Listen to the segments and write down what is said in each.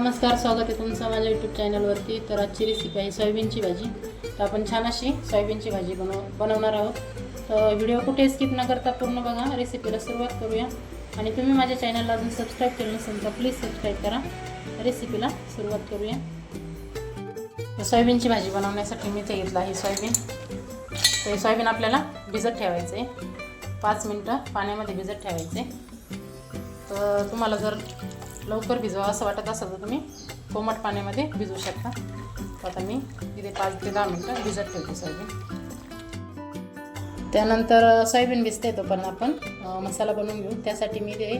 नमस्कार स्वागत आहे तुमचं माझ्या यूट्यूब चॅनलवरती तर आजची रेसिपी आहे सोयाबीनची भाजी. तर आपण छान अशी सोयाबीनची भाजी बनव बनवणार आहोत. तर व्हिडिओ कुठे स्किप न करता पूर्ण बघा. रेसिपीला सुरुवात करूया. आणि तुम्ही माझ्या चॅनलला अजून सबस्क्राईब केलं नसेल तर प्लीज सबस्क्राईब करा. रेसिपीला सुरुवात करूया. सोयाबीनची भाजी बनवण्यासाठी मी ते घेतलं आहे सोयाबीन. तर हे सोयाबीन आपल्याला भिजत ठेवायचं आहे. पाच मिनटं पाण्यामध्ये भिजत ठेवायचे तर तुम्हाला जर लवकर भिजवा असं वाटत असेल तर तुम्ही कोमट पाण्यामध्ये भिजवू शकता. आता मी इथे पाच ते दहा मिनटं भिजत ठेवते सोयाबीन. त्यानंतर सोयाबीन भिजते तोपर्यंत आपण मसाला बनवून घेऊ. त्यासाठी मी ते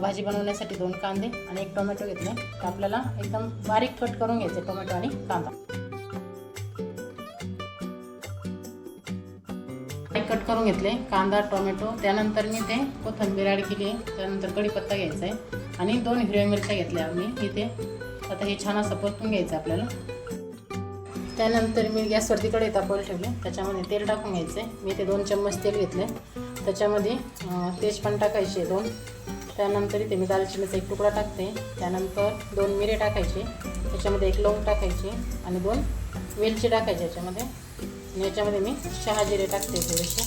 भाजी बनवण्यासाठी दोन कांदे आणि एक टोमॅटो घेतले. तर आपल्याला एकदम बारीक कट करून घ्यायचे टोमॅटो आणि कांदा. कट करून घेतले कांदा टोमॅटो त्यानंतर मी ते कोथिंबीर ॲड केली त्यानंतर कढीपत्ता घ्यायचा आहे आणि दोन हिरव्या मिरच्या घेतल्या मी इथे आता हे छान असं परतून घ्यायचं आपल्याला. त्यानंतर मी गॅसवरती कडे तापवायला ठेवले. त्याच्यामध्ये तेल टाकून घ्यायचं आहे मी ते दोन चम्मच तेल घेतले त्याच्यामध्ये तेज पण टाकायचे दोन. त्यानंतर इथे मी दालचिनीचा एक तुकडा टाकते. त्यानंतर दोन मिरे टाकायचे. त्याच्यामध्ये एक लवंग टाकायची आणि दोन वेलची टाकायची याच्यामध्ये. आणि याच्यामध्ये मी शहाजिरे टाकते थोडेसे.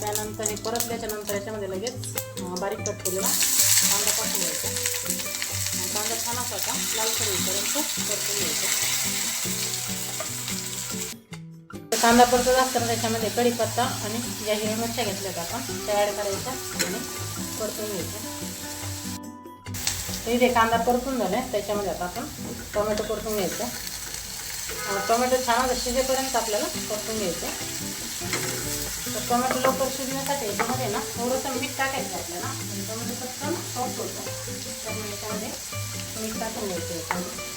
त्यानंतर हे परतल्याच्यानंतर याच्यामध्ये लगेच बारीक कट केलेला कांदा पाठवून घ्यायचा. आणि कांदा छान असा लालसर येईपर्यंत परतून घ्यायचा. तर कांदा परतत असताना त्याच्यामध्ये कढीपत्ता आणि ज्या हिरव्या मिरच्या घेतल्यात आपण त्या ॲड करायच्या आणि परतून घ्यायच्या. तर इथे कांदा परतून झाला त्याच्यामध्ये आता आपण टोमॅटो परतून घ्यायचा. टोमॅटो छान असं शिजेपर्यंत आपल्याला परतून घ्यायचं तर टोमॅटो लवकर शिजण्यासाठी याच्यामध्ये ना थोडंसं मीठ टाकायचं आपल्याला. आणि टोमॅटो पटकन सॉफ्ट होतं. त्यामुळे याच्यामध्ये मीठ टाकून घ्यायचं याच्यामध्ये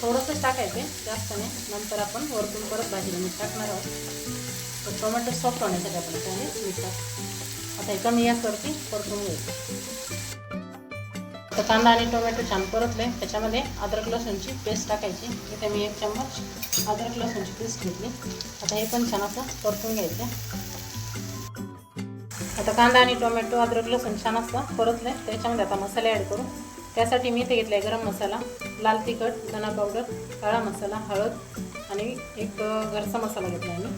थोडंसंच टाकायचे जास्त नाही. नंतर आपण वरतून परत भाजीला मीठ टाकणार आहोत. तर टोमॅटो सॉफ्ट होण्यासाठी आपण याच्यामध्ये मीठ टाक आता हे कमी गॅसवरती परतून घ्यायचं. तर कांदा आणि टोमॅटो छान परतले. त्याच्यामध्ये अद्रक लसूणची पेस्ट टाकायची. इथे मी एक चम्मच अद्रक लसूणची पेस्ट घेतली. आता हे पण छान असं परतून घ्यायचं. आता कांदा आणि टोमॅटो अद्रक लसूण छान असतं परतले. त्याच्यामध्ये आता मसाले ॲड करू. त्यासाठी मी इथे घेतला आहे गरम मसाला लाल तिखट धना पावडर काळा मसाला हळद आणि एक घरचा मसाला घेतला आहे मी.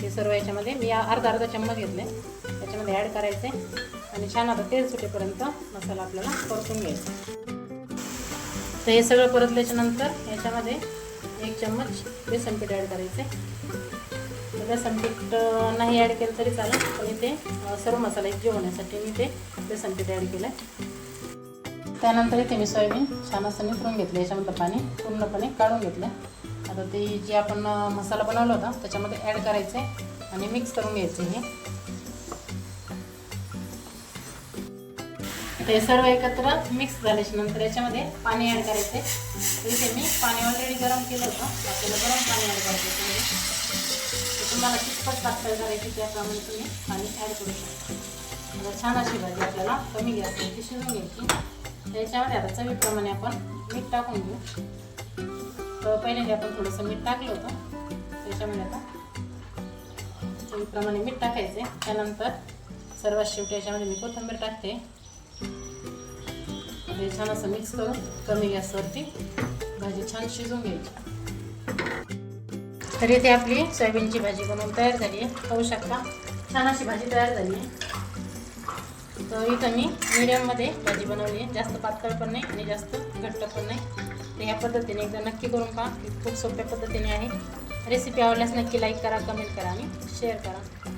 हे सर्व याच्यामध्ये मी अर्धा अर्धा चम्मच घेतले त्याच्यामध्ये ॲड करायचे आणि छान आता तेल सुटेपर्यंत मसाला आपल्याला परतून घ्यायचा. तर हे सगळं परतल्याच्यानंतर याच्यामध्ये एक चम्मच बेसन पीठ ॲड करायचे बेसन पीठ नाही ॲड केलं तरी चालेल. पण इथे सर्व मसाला एकजीव होण्यासाठी मी ते बेसन पीठ ॲड केलं आहे त्यानंतर इथे मी सोयाबीन छान असं निथरून घेतलं याच्यामधलं पाणी पूर्णपणे काढून घेतलं आता ते जे आपण मसाला बनवला होता त्याच्यामध्ये ॲड करायचं आहे आणि मिक्स करून घ्यायचं हे. ते सर्व एकत्र मिक्स झाल्याच्यानंतर याच्यामध्ये पाणी ॲड करायचं आहे इथे मी पाणी ऑलरेडी गरम केलं होतं. आपल्याला गरम पाणी ॲड करायचं ते तुम्हाला कितपत पातळ करायची त्याप्रमाणे तुम्ही पाणी ॲड करू शकता. छान अशी भाजी आपल्याला कमी गॅसवरती शिजून घ्यायची. त्याच्यामध्ये आता चवीप्रमाणे आपण मीठ टाकून घेऊ. तर पहिल्यांदा आपण थोडंसं मीठ टाकलं होतं. त्याच्यामध्ये आता चवीप्रमाणे मीठ टाकायचे. त्यानंतर सर्वात शेवटी याच्यामध्ये मी कोथिंबीर टाकते. हे छान असं मिक्स करून कमी गॅसवरती भाजी छान शिजवून घ्यायची. तर इथे आपली सोयाबीनची भाजी बनवून तयार झाली आहे. पाहू शकता. छान अशी भाजी तयार झाली आहे. तर इथं मी मिडियममध्ये भाजी बनवली आहे. जास्त पातळ पण नाही आणि जास्त घट्ट पण नाही. तर ह्या पद्धतीने एकदा नक्की करून पहा खूप सोप्या पद्धतीने आहे. रेसिपी आवडल्यास नक्की लाईक करा कमेंट करा आणि शेअर करा.